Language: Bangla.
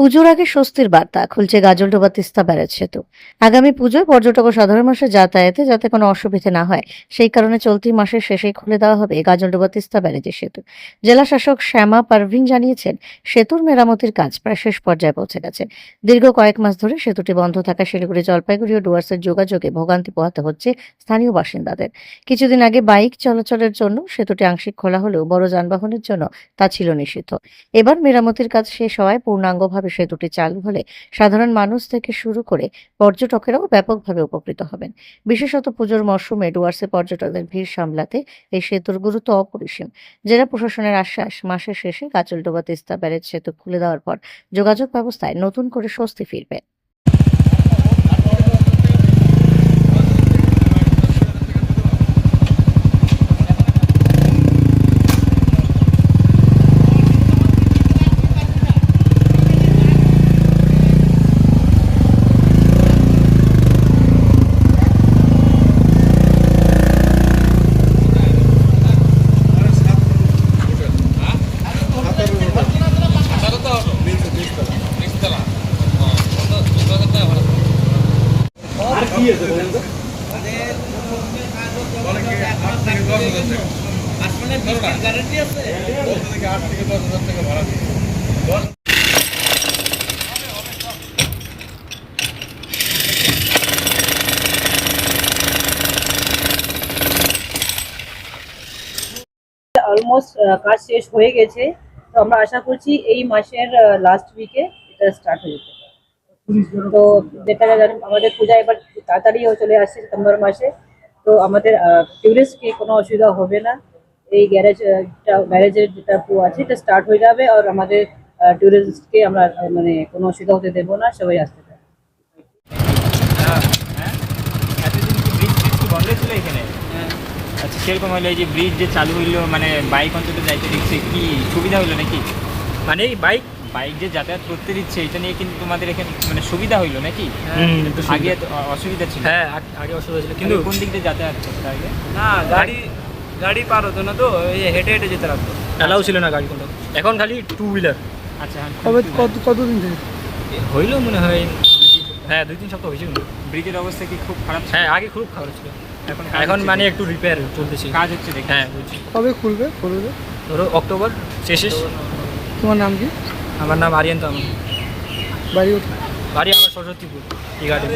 পুজোর আগে স্বস্তির বার্তা। খুলছে গাজলডোবা তিস্তা ব্যারেজ সেতু। আগামী পুজোয় পর্যটক ও সাধারণ মানুষের যাতায়াতে যাতে কোনো অসুবিধা না হয়, সেই কারণে চলতি মাসের শেষেই খুলে দেওয়া হবে গাজলডোবা তিস্তা ব্যারেজের সেতু। জেলা শাসক শ্যামা পারভিন জানিয়েছেন, সেতুর মেরামতির কাজ প্রায় শেষ পর্যায়ে পৌঁছে গেছে। দীর্ঘ কয়েক মাস ধরে সেতুটি বন্ধ থাকা শিলিগুড়ি জলপাইগুড়ি ও ডুয়ার্সের যোগাযোগে ভোগান্তি পোহাতে হচ্ছে স্থানীয় বাসিন্দাদের। কিছুদিন আগে বাইক চলাচলের জন্য সেতুটি আংশিক খোলা হলেও বড় যানবাহনের জন্য তা ছিল নিষিদ্ধ। এবার মেরামতির কাজ শেষ হওয়ায় পূর্ণাঙ্গভাবে সেতুটি চালু হলে সাধারণ মানুষ থেকে শুরু করে পর্যটকেরাও ব্যাপকভাবে উপকৃত হবেন। বিশেষত পুজোর মরশুমে ডুয়ার্সে পর্যটকদের ভিড় সামলাতে এই সেতুর গুরুত্ব অপরিসীম। জেলা প্রশাসনের আশ্বাস, মাসের শেষে গাজলডোবা তিস্তা ব্যারেজ সেতু খুলে দেওয়ার পর যোগাযোগ ব্যবস্থায় নতুন করে স্বস্তি ফিরবে। অলমোস্ট কাজ শেষ হয়ে গেছে। তো আমরা আশা করছি এই মাসের লাস্ট উইকে এটা স্টার্ট হয়ে যেতে তো যেটা আমাদের পূজা এবার তাড়াতাড়ি চলে আসছে সেপ্টেম্বর মাসে। তো আমাদের টুরিস্টকে কোনো অসুবিধা হবে না। এই গ্যারেজ গ্যারেজের যেটা পু আছে এটা স্টার্ট হয়ে যাবে আর আমাদের টুরিস্টকে আমরা মানে কোনো অসুবিধা হতে দেবো না সবাই আসতে পারে হ্যাঁ এতদিন কি ব্রিজ ট্রিজ বন্ধ ছিল এখানে? আচ্ছা সেরকম হলো এই যে ব্রিজ যে চালু হইল মানে বাইক অন্তত যাইতে দিচ্ছে কি সুবিধা হলো নাকি? মানে এই বাইক বাইক যে যাতায়াত করতে দিচ্ছে এটা নিয়ে কিন্তু তোমাদের এখানে মানে সুবিধা হইল নাকি? হুম, আগে অসুবিধা ছিল। হ্যাঁ আগে অসুবিধা ছিল কিন্তু কোন দিক দিয়ে যাতায়াত করতে আগে? না গাড়ি গাড়ি পার হতো না তো এই হেঁটে হেঁটে যেতে লাগতো। এলাও ছিল না গাড়ি কোনটা এখন খালি টু হুইলার আচ্ছা কবে কত কতদিন থেকে হইল মনে হয় হ্যাঁ দুই তিন সপ্তাহ হয়েছে কিন্তু। ব্রিজের অবস্থা কি খুব খারাপ হ্যাঁ আগে খুব খারাপ ছিল। এখন এখন মানে একটু রিপেয়ার চলতেছে। কাজ হচ্ছে দেখি। হ্যাঁ বুঝছি কবে খুলবে? খুলবে? ধরো অক্টোবর শেষে। তোমার নাম কি? আমার নাম আরিয়ান তো আমার বাড়ি বাড়ি আমার সরস্বতীপুর এই গার্ডেন।